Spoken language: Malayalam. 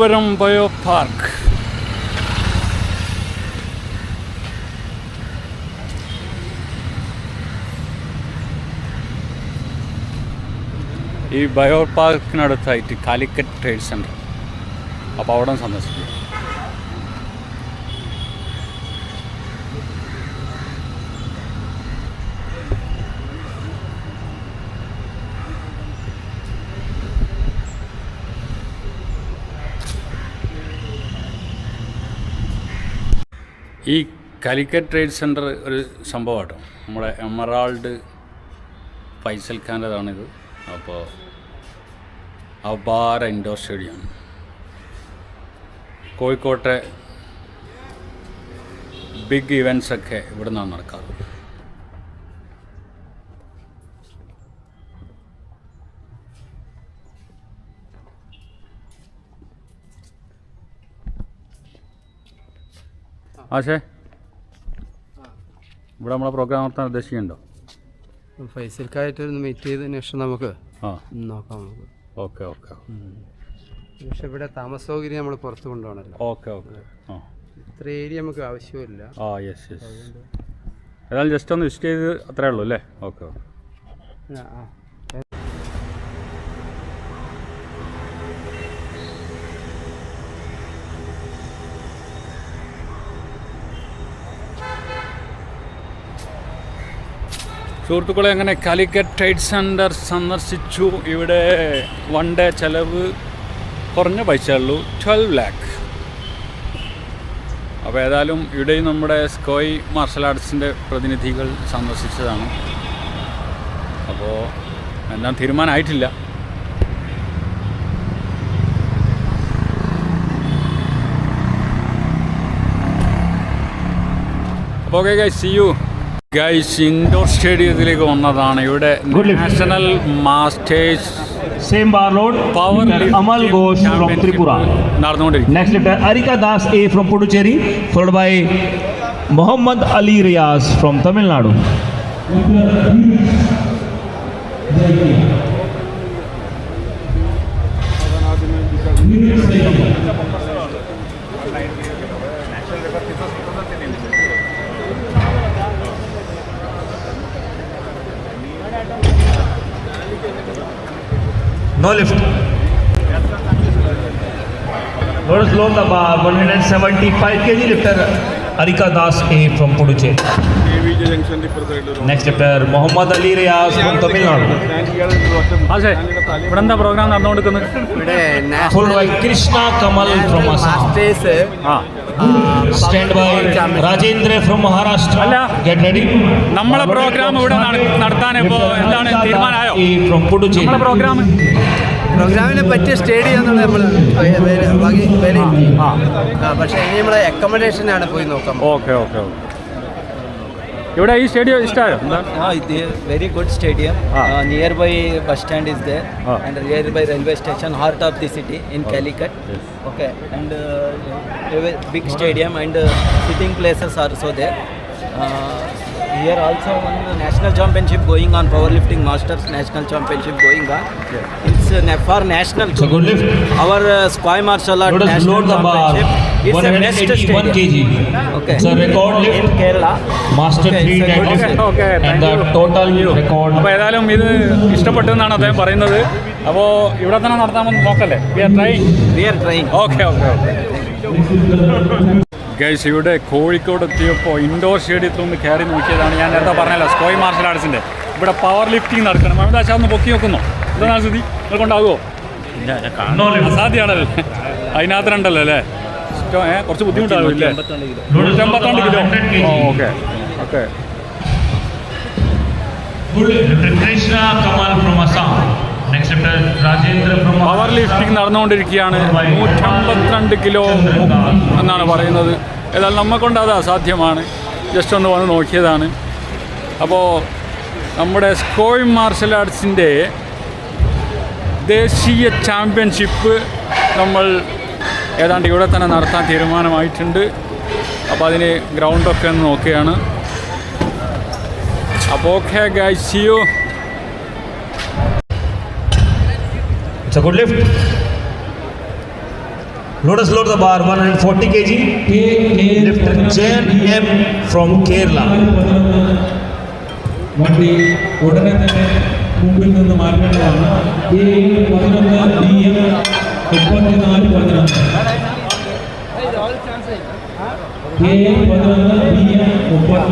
പുരം ബയോ പാർക്ക് ഈ ബയോ പാർക്കിനടുത്തായിട്ട് കാലിക്കറ്റ് ട്രേഡ് സെൻറ്റർ അപ്പോൾ അവിടെ സന്ദർശിക്കും ഈ കാലിക്കറ്റ് ട്രേഡ് സെൻറ്റർ ഒരു സംഭവമാട്ടോ നമ്മുടെ എമറാൾഡ് ഫൈസൽ ഖാൻ്റെതാണിത് അപ്പോൾ അപാര ഇൻഡോർ സ്റ്റേഡിയം കോഴിക്കോട്ടെ ബിഗ് ഇവൻസൊക്കെ ഇവിടെ നിന്നാണ് നടക്കാറ് ആശേ ഇവിടെ നമ്മളെ പ്രോഗ്രാം നടത്താൻ ഉദ്ദേശിക്കുന്നുണ്ടോ ഫൈസൽക്കായിട്ട് ഒന്ന് മീറ്റ് ചെയ്തതിന് ശേഷം നമുക്ക് നോക്കാം നമുക്ക് ഓക്കെ ഓക്കെ പക്ഷെ ഇവിടെ താമസ സൗകര്യം നമ്മൾ പുറത്ത് കൊണ്ടുപോകണല്ലോ ഓക്കെ ഓക്കെ ഇത്ര ഏരിയ നമുക്ക് ആവശ്യമില്ല ആ യെസ് യെസ് ഏതായാലും ജസ്റ്റ് ഒന്ന് വിസിറ്റ് ചെയ്ത് അത്രേ ഉള്ളൂ അല്ലേ ഓക്കെ ഓക്കെ ആ സുഹൃത്തുക്കളെ അങ്ങനെ കാലിക്കറ്റ് ട്രേഡ് സെൻറ്റർ സന്ദർശിച്ചു ഇവിടെ വൺ ഡേ ചെലവ് കുറഞ്ഞ പൈസയുള്ളൂ ട്വൽവ് ലാക്ക് അപ്പോൾ ഏതായാലും ഇവിടെയും നമ്മുടെ സ്കോയ് മാർഷൽ ആർട്സിൻ്റെ പ്രതിനിധികൾ സന്ദർശിച്ചതാണ് അപ്പോൾ എന്താ തീരുമാനമായിട്ടില്ല അപ്പോൾ okay guys see you guys indoor സ്റ്റേഡിയത്തിലേക്ക് വന്നതാണ് ഇവിടെ national masters same bar load power amal ghosh from tripura next lifter arika das a from puducherry followed by mohammad ali riyaz from tamil nadu Thank you. No lift. Load is low the bar, 175 kg lifter Arika Das A from Puducherry. Next lifter Muhammad Ali Riyaz from Tamil Nadu. Ajay, what is the program? Full by Krishna Kamal from Assam. Ah. Stand by Rajendra from Maharashtra get ready നമ്മളെ പ്രോഗ്രാം ഇവിടെ നടത്താൻ ഇപ്പോൾ എന്താണ് തീരുമാനമായോ ഫ്രം പുതുച്ചേരി നമ്മളെ പ്രോഗ്രാം പ്രോഗ്രാമിനെ പറ്റിയ സ്റ്റേഡിയം എന്നുള്ളത് നമ്മൾ ബാക്കി പക്ഷേ ഇനി നമ്മൾ അക്കോമഡേഷനാണ് പോയി നോക്കാം okay okay okay Yoda, this stadium is very good stadium. Nearby bus stand is there, and nearby railway station, heart of the city in Calicut. Yes. Okay, and uh, big stadium and uh, sitting places are also there. uh, here also one national championship going on powerlifting masters national championship going on yeah. it's uh, for national so good lift. our uh, squad martial art national load the championship bar. it's the best stadium. kg okay it's a record lift in kerala master okay, 3 deadlift okay, okay, and you. the total you. record appo edalum idu ഇഷ്ടപ്പെട്ടു എന്നാണ് അദ്ദേഹം പറയുന്നത് അപ്പോൾ ഇവിടെ തന്നെ നടത്താമെന്ന് നോക്കല്ലേ we are try we are try okay okay, okay guys ഇവിടെ കോഴിക്കോട് എത്തിയപ്പോൾ ഇൻഡോർ സ്റ്റേഡിയത്തിൽ ഒന്ന് കയറി നോക്കിയതാണ് ഞാൻ നേരത്തെ പറഞ്ഞല്ലോ സ്കോയ് മാർഷൽ ആർട്സിൻ്റെ ഇവിടെ പവർ ലിഫ്റ്റിംഗ് നടക്കണം മമതാശാ ഒന്ന് പൊക്കി നോക്കുന്നു എന്താണ് സ്ഥിതി നിങ്ങൾക്കുണ്ടാകുമോ അതിനകത്ത് രണ്ടല്ലോ അല്ലേ ഏഹ് കുറച്ച് ബുദ്ധിമുട്ടാകും ഇല്ലേ നൂറ്റമ്പത്തിരണ്ട് kilo okay okay power lifting നടന്നുകൊണ്ടിരിക്കുകയാണ് നൂറ്റമ്പത്തിരണ്ട് കിലോ എന്നാണ് പറയുന്നത് എന്നാൽ നമ്മെക്കൊണ്ട് അത് അസാധ്യമാണ് ജസ്റ്റ് ഒന്ന് വന്ന് നോക്കിയതാണ് അപ്പോൾ നമ്മുടെ സ്കോയ് മാർഷൽ ആർട്സിൻ്റെ ദേശീയ ചാമ്പ്യൻഷിപ്പ് നമ്മൾ ഏതാണ്ട് ഇവിടെ തന്നെ നടത്താൻ തീരുമാനമായിട്ടുണ്ട് അപ്പോൾ അതിന് ഗ്രൗണ്ടൊക്കെ ഒന്ന് നോക്കുകയാണ് അപ്പോൾ okay guys you It's a Lotus load the bar 140 kg. Lifter Jan M from Kerala. വണ്ടി ഉടനെ തന്നെ മുമ്പിൽ നിന്ന് മാറ്റേണ്ടതാണ് എ പതിനൊന്ന് ഡി എം മുപ്പത്തിനാല് പതിനൊന്ന് എ പതിനൊന്ന് ഡി എം മുപ്പത്തിനാല്